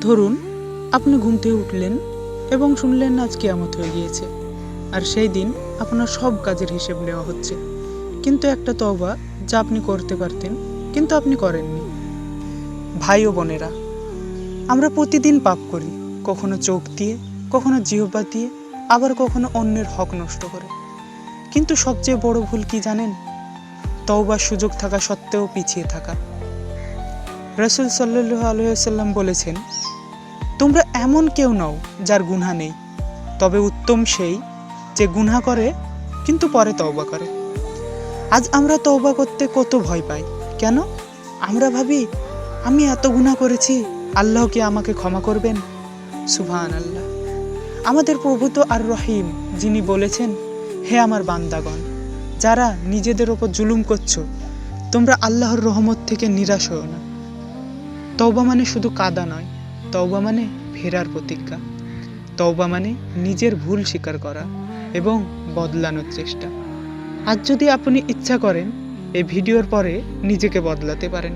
ধরুন, আপনি ঘুম থেকে উঠলেন এবং শুনলেন আজ কেয়ামত হয়ে গিয়েছে, আর সেই দিন আপনার সব কাজের হিসেব নেওয়া হচ্ছে। কিন্তু একটা তওবা যা আপনি করতে পারতেন, কিন্তু আপনি করেননি। ভাই ও বোনেরা, আমরা প্রতিদিন পাপ করি, কখনো চোখ দিয়ে, কখনো জিহবা দিয়ে, আবার কখনো অন্যের হক নষ্ট করে। কিন্তু সবচেয়ে বড় ভুল কি জানেন? তওবার সুযোগ থাকা সত্ত্বেও পিছিয়ে থাকা। রসুল সাল্লু আলহাম বলেছেন, তোমরা এমন কেউ নও যার গুণা নেই, তবে উত্তম সেই যে গুণা করে কিন্তু পরে তওবা করে। আজ আমরা তওবা করতে কত ভয় পাই, কেন? আমরা ভাবি, আমি এত গুণা করেছি, আল্লাহ কি আমাকে ক্ষমা করবেন? সুবহান আল্লাহ আমাদের প্রভু তো আর রহিম যিনি বলেছেন, হে আমার বান্দাগণ, যারা নিজেদের ওপর জুলুম করছ, তোমরা আল্লাহর রহমত থেকে নিরাশ হও না। তওবা মানে শুধু কাদা নয়, তওবা মানে ফেরার প্রতিজ্ঞা। তওবা মানে নিজের ভুল স্বীকার করা এবং বদলানোর চেষ্টা। আজ যদি আপনি ইচ্ছা করেন, এই ভিডিওর পরে নিজেকে বদলাতে পারেন।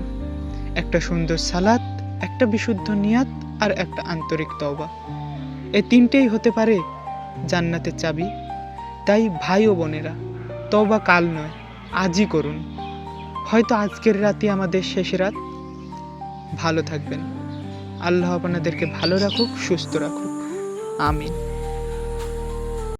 একটা সুন্দর সালাত, একটা বিশুদ্ধ নিয়াত আর একটা আন্তরিক তওবা। এই তিনটেই হতে পারে জান্নাতের চাবি। তাই ভাই ও বোনেরা, তওবা কাল নয়, আজই করুন। হয়তো আজকের রাতই আমাদের শেষ রাত ভালো থাকবেন। আল্লাহ আপনাদেরকে ভালো রাখুক সুস্থ রাখুক। আমিন।